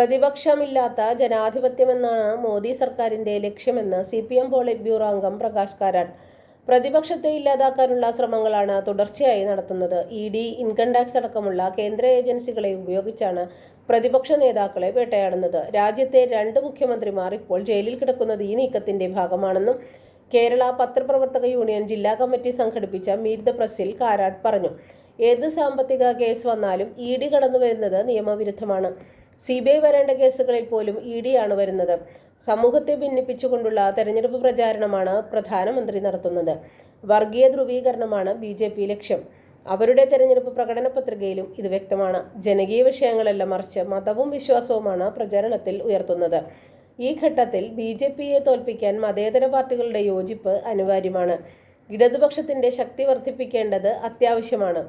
പ്രതിപക്ഷമില്ലാത്ത ജനാധിപത്യമെന്നാണ് മോദി സർക്കാരിന്റെ ലക്ഷ്യമെന്ന് C P M polit bureau അംഗം പ്രകാശ് കാരാട്ട്. പ്രതിപക്ഷത്തെ ഇല്ലാതാക്കാനുള്ള ശ്രമങ്ങളാണ് തുടർച്ചയായി നടത്തുന്നത്. ഇ ഡി ഇൻകം ടാക്സ് അടക്കമുള്ള കേന്ദ്ര ഏജൻസികളെ ഉപയോഗിച്ചാണ് പ്രതിപക്ഷ നേതാക്കളെ വേട്ടയാടുന്നത്. രാജ്യത്തെ രണ്ട് മുഖ്യമന്ത്രിമാർ ഇപ്പോൾ ജയിലിൽ കിടക്കുന്നത് ഈ നീക്കത്തിന്റെ ഭാഗമാണെന്നും കേരള പത്രപ്രവർത്തക യൂണിയൻ ജില്ലാ കമ്മിറ്റി സംഘടിപ്പിച്ച മീറ്റ് ദ പ്രസിൽ കാരാട്ട് പറഞ്ഞു. ഏത് സാമ്പത്തിക കേസ് വന്നാലും ഇ ഡി കടന്നുവരുന്നത് നിയമവിരുദ്ധമാണ്. സി ബി ഐ വരേണ്ട കേസുകളിൽ പോലും ഇ ഡി ആണ് വരുന്നത്. സമൂഹത്തെ ഭിന്നിപ്പിച്ചുകൊണ്ടുള്ള തെരഞ്ഞെടുപ്പ് പ്രചാരണമാണ് പ്രധാനമന്ത്രി നടത്തുന്നത്. വർഗീയ ധ്രുവീകരണമാണ് ബി ജെ പി ലക്ഷ്യം. അവരുടെ തെരഞ്ഞെടുപ്പ് പ്രകടന പത്രികയിലും ഇത് വ്യക്തമാണ്. ജനകീയ വിഷയങ്ങളല്ല മറിച്ച് മതവും വിശ്വാസവുമാണ് പ്രചാരണത്തിൽ ഉയർത്തുന്നത്. ഈ ഘട്ടത്തിൽ ബി ജെ പിയെ തോൽപ്പിക്കാൻ മതേതര പാർട്ടികളുടെ യോജിപ്പ് അനിവാര്യമാണ്. ഇടതുപക്ഷത്തിന്റെ ശക്തി വർദ്ധിപ്പിക്കേണ്ടത് അത്യാവശ്യമാണ്.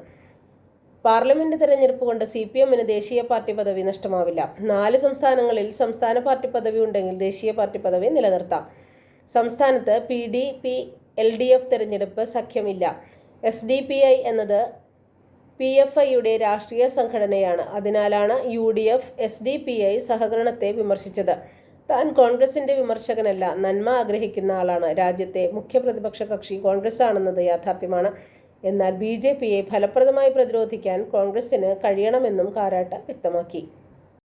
പാർലമെന്റ് തെരഞ്ഞെടുപ്പ് കൊണ്ട് സി പി എമ്മിന് ദേശീയ പാർട്ടി പദവി നഷ്ടമാവില്ല. നാല് സംസ്ഥാനങ്ങളിൽ സംസ്ഥാന പാർട്ടി പദവി ഉണ്ടെങ്കിൽ ദേശീയ പാർട്ടി പദവി നിലനിർത്താം. സംസ്ഥാനത്ത് P D P L D F തെരഞ്ഞെടുപ്പ് സഖ്യമില്ല. എസ് ഡി പി ഐ എന്നത് പി എഫ് ഐയുടെ രാഷ്ട്രീയ സംഘടനയാണ്. അതിനാലാണ് U D F S D P I സഹകരണത്തെ വിമർശിച്ചത്. താൻ കോൺഗ്രസിന്റെ വിമർശകനല്ല നന്മ ആഗ്രഹിക്കുന്ന ആളാണ്. രാജ്യത്തെ മുഖ്യ പ്രതിപക്ഷ കക്ഷി കോൺഗ്രസ് ആണെന്നത് യാഥാർത്ഥ്യമാണ്. എന്നാൽ ബി ജെ പിയെ ഫലപ്രദമായി പ്രതിരോധിക്കാൻ കോൺഗ്രസിന് കഴിയണമെന്നും കാരാട്ട് വ്യക്തമാക്കി.